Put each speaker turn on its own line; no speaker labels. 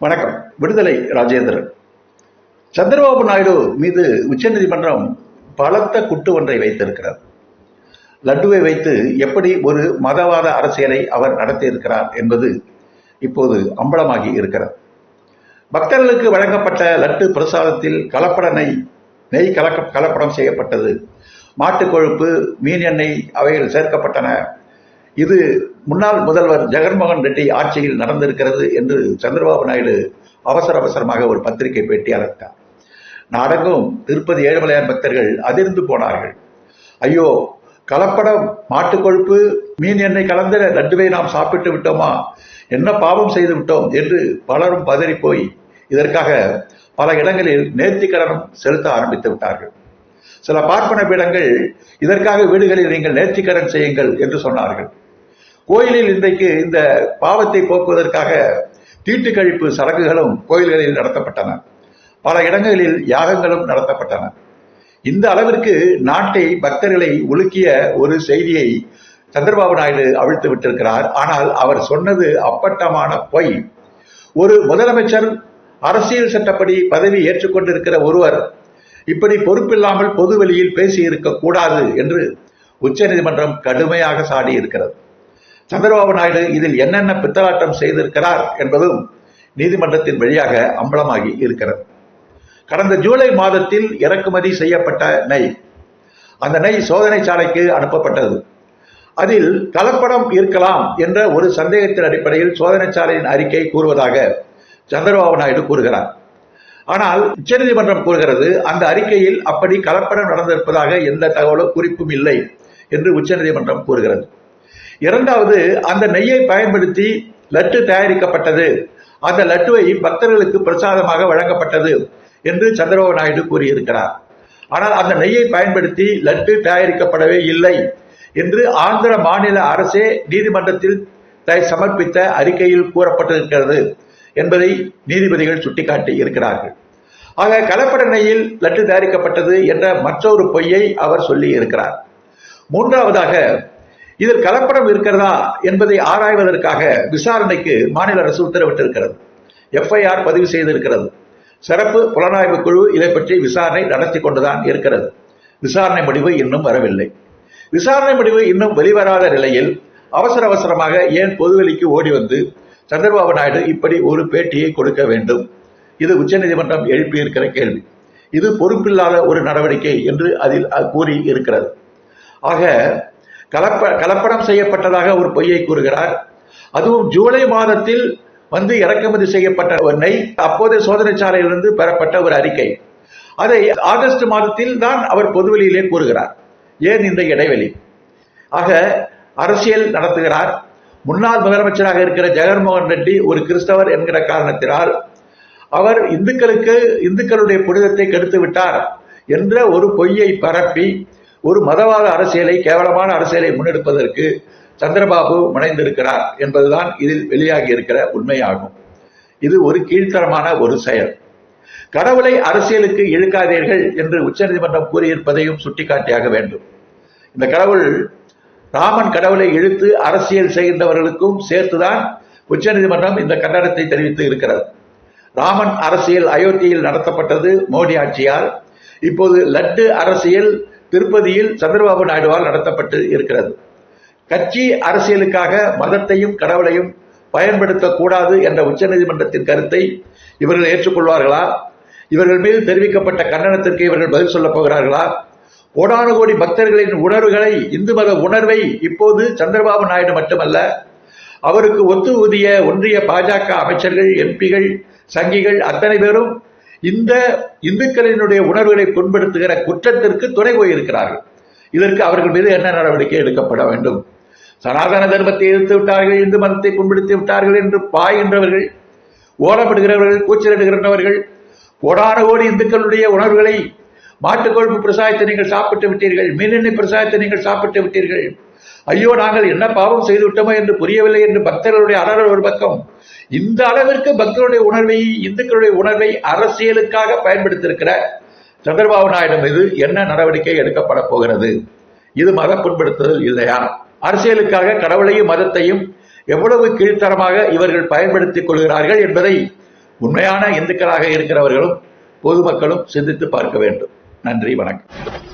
வணக்கம். விடுதலை ராஜேந்திரன். சந்திரபாபு நாயுடு மீது உச்சநீதிமன்றம் பலத்த குட்டு ஒன்றை வைத்திருக்கிறது. லட்டுவை வைத்து எப்படி ஒரு மதவாத அரசியலை அவர் நடத்தியிருக்கிறார் என்பது இப்போது அம்பலமாகி இருக்கிறது. பக்தர்களுக்கு வழங்கப்பட்ட லட்டு பிரசாதத்தில் கலப்பட நெய் நெய் கலக்க கலப்படம் செய்யப்பட்டது. மாட்டுக் கொழுப்பு மீன் எண்ணெய் அவைகள் சேர்க்கப்பட்டன. இது முன்னாள் முதல்வர் ஜெகன்மோகன் ரெட்டி ஆட்சியில் நடந்திருக்கிறது என்று சந்திரபாபு நாயுடு அவசர அவசரமாக ஒரு பத்திரிகை பேட்டி அளித்தார் நாடெங்கும் திருப்பதி ஏழுமலையான் பக்தர்கள் அதிர்ந்து போனார்கள். ஐயோ கலப்படம் மாட்டுக் கொழுப்பு மீன் எண்ணெய் கலந்த லட்டுவை நாம் சாப்பிட்டு விட்டோமா? என்ன பாவம் செய்து விட்டோம் என்று பலரும் பதறி போய் இதற்காக பல இடங்களில் நேர்த்திக்கடனும் செலுத்த ஆரம்பித்து விட்டார்கள். சில பார்ப்பன பீடங்கள் இதற்காக வீடுகளில் நீங்கள் நேர்த்திக்கடன் செய்யுங்கள் என்று சொன்னார்கள். கோயிலில் இன்றைக்கு இந்த பாவத்தை போக்குவதற்காக தீட்டு கழிப்பு சடங்குகளும் கோயில்களில் நடத்தப்பட்டன. பல இடங்களில் யாகங்களும் நடத்தப்பட்டன. இந்த அளவிற்கு நாட்டை பக்தர்களை உலுக்கிய ஒரு செய்தியை சந்திரபாபு நாயுடு அவிழ்த்து விட்டிருக்கிறார். ஆனால் அவர் சொன்னது அப்பட்டமான பொய். ஒரு முதலமைச்சர் அரசியல் சட்டப்படி பதவி ஏற்றுக்கொண்டிருக்கிற ஒருவர் இப்படி பொறுப்பில்லாமல் பொது வெளியில் பேசியிருக்க கூடாது என்று உச்சநீதிமன்றம் கடுமையாக சாடி இருக்கிறது. சந்திரபாபு நாயுடு இதில் என்னென்ன பித்தலாட்டம் செய்திருக்கிறார் என்பதும் நீதிமன்றத்தின் வழியாக அம்பலமாகி இருக்கிறது. கடந்த ஜூலை மாதத்தில் இறக்குமதி செய்யப்பட்ட நெய் அந்த நெய் சோதனை சாலைக்கு அனுப்பப்பட்டது. அதில் கலப்படம் இருக்கலாம் என்ற ஒரு சந்தேகத்தின் அடிப்படையில் சோதனை சாலையின் அறிக்கை கூறுவதாக சந்திரபாபு நாயுடு கூறுகிறார். ஆனால் உச்சநீதிமன்றம் கூறுகிறது அந்த அறிக்கையில் அப்படி கலப்படம் நடந்திருப்பதாக எந்த தகவலும் குறிப்பும் இல்லை என்று உச்சநீதிமன்றம் கூறுகிறது. இரண்டாவது அந்த நெய்யை பயன்படுத்தி லட்டு தயாரிக்கப்பட்டது. அந்த லட்டுவை பக்தர்களுக்கு பிரசாதமாக வழங்கப்பட்டது என்று சந்திரபாபு நாயுடு கூறியிருக்கிறார். ஆனால் அந்த நெய்யை பயன்படுத்தி லட்டு தயாரிக்கப்படவே இல்லை என்று ஆந்திர மாநில அரசே நீதிமன்றத்தில் சமர்ப்பித்த அறிக்கையில் கூறப்பட்டிருக்கிறது. என்பதை நீதிபதிகள் சுட்டிக்காட்டி இருக்கிறார்கள். ஆக கலப்பட லட்டு தயாரிக்கப்பட்டது என்ற மற்றொரு பொய்யை அவர் சொல்லி இருக்கிறார். மூன்றாவதாக இதில் கலப்படம் இருக்கிறதா என்பதை ஆராய்வதற்காக விசாரணைக்கு மாநில அரசு உத்தரவிட்டிருக்கிறது. எஃப்ஐஆர் பதிவு செய்திருக்கிறது. சிறப்பு புலனாய்வு குழு இதை பற்றி விசாரணை நடத்தி கொண்டுதான் இருக்கிறது. விசாரணை முடிவு இன்னும் வரவில்லை. விசாரணை முடிவு இன்னும் வெளிவராத நிலையில் அவசர அவசரமாக ஏன் பொதுவெளிக்கு ஓடி வந்து சந்திரபாபு நாயுடு இப்படி ஒரு பேட்டியை கொடுக்க வேண்டும்? இது உச்சநீதிமன்றம் எழுப்பியிருக்கிற கேள்வி. இது பொறுப்பில்லாத ஒரு நடவடிக்கை என்று அதில் கூறி இருக்கிறது. ஆக கலப்ப கலப்படம் செய்யப்பட்டதாக ஒரு பொய்யை கூறுகிறார். அதுவும் ஜூலை மாதத்தில் வந்து இறக்குமதி செய்யப்பட்ட ஒரு நெய் அப்போதைய சோதனை சாலையிலிருந்து பெறப்பட்ட ஒரு அறிக்கை. அதை ஆகஸ்ட் மாதத்தில் தான் அவர் பொதுவெளியிலே கூறுகிறார். ஏன் இந்த இடைவெளி? ஆக அரசியல் நடத்துகிறார். முன்னாள் முதலமைச்சராக இருக்கிற ஜெகன்மோகன் ரெட்டி ஒரு கிறிஸ்தவர் என்கிற காரணத்தினால் அவர் இந்துக்களுக்கு இந்துக்களுடைய புனிதத்தை கெடுத்து விட்டார் என்ற ஒரு பொய்யை பரப்பி ஒரு மதவாத அரசியலை கேவலமான அரசியலை முன்னெடுப்பதற்கு சந்திரபாபு முனைந்திருக்கிறார் என்பதுதான் இதில் வெளியாகி இருக்கிற உண்மையாகும். இது ஒரு கீழ்த்தரமான ஒரு செயல். கடவுளை அரசியலுக்கு இழுக்காதீர்கள் என்று உச்சநீதிமன்றம் கூறியிருப்பதையும் சுட்டிக்காட்டியாக வேண்டும். இந்த கடவுள் ராமன் கடவுளை இழுத்து அரசியல் செய்கின்றவர்களுக்கும் சேர்த்துதான் உச்சநீதிமன்றம் இந்த கண்டனத்தை தெரிவித்து இருக்கிறது. ராமன் அரசியல் அயோத்தியில் நடத்தப்பட்டது மோடி ஆட்சியால். இப்போது லட்டு அரசியல் திருப்பதியில் சந்திரபாபு நாயுடுவால் நடத்தப்பட்டு இருக்கிறது. கட்சி அரசியலுக்காக மதத்தையும் கடவுளையும் பயன்படுத்தக்கூடாது என்ற உச்சநீதிமன்றத்தின் கருத்தை இவர்கள் ஏற்றுக்கொள்வார்களா? இவர்கள் மீது தெரிவிக்கப்பட்ட கண்டனத்திற்கு இவர்கள் பதில் சொல்லப் போகிறார்களா? கோடான கோடி பக்தர்களின் உணர்வுகளை இந்து மத உணர்வை இப்போது சந்திரபாபு நாயுடு மட்டுமல்ல அவருக்கு ஒத்து ஊதிய ஒன்றிய பாஜக அமைச்சர்கள் எம்பிகள் சங்கிகள் அத்தனை பேரும் இந்த இந்துக்களினுடைய உணர்வுகளை புண்படுத்துகிற குற்றத்திற்கு துணை போயிருக்கிறார்கள். இதற்கு அவர்கள் மீது என்ன நடவடிக்கை எடுக்கப்பட வேண்டும்? சனாதன தர்மத்தை எதிர்த்து விட்டார்கள் இந்து மதத்தை புண்படுத்தி விட்டார்கள் என்று பாய்கின்றவர்கள் ஓலப்படுகிறவர்கள் கூச்சலிடுகின்றவர்கள் கோடான கோடி இந்துக்களுடைய உணர்வுகளை மாட்டுக் கொழுப்பு பிரசாயத்தை நீங்கள் சாப்பிட்டு விட்டீர்கள் மீனெண்ணெய் பிரசாயத்தை நீங்கள் சாப்பிட்டு விட்டீர்கள். ஐயோ நாங்கள் என்ன பாவம் செய்து விட்டோமோ என்று புரியவில்லை என்று பக்தர்களுடைய அறல் ஒரு பக்கம். இந்த அளவிற்கு பக்தருடைய உணர்வை இந்துக்களுடைய உணர்வை அரசியலுக்காக பயன்படுத்தியிருக்கிற சந்திரபாபு நாயுடு மீது என்ன நடவடிக்கை எடுக்கப்பட போகிறது? இது மத புண்படுத்துதல் இல்லையா அரசியலுக்காக கடவுளையும் மதத்தையும் எவ்வளவு கீழ்த்தரமாக இவர்கள் பயன்படுத்திக் கொள்கிறார்கள் என்பதை உண்மையான இந்துக்களாக இருக்கிறவர்களும் பொதுமக்களும் சிந்தித்து பார்க்க வேண்டும். நன்றி வணக்கம்.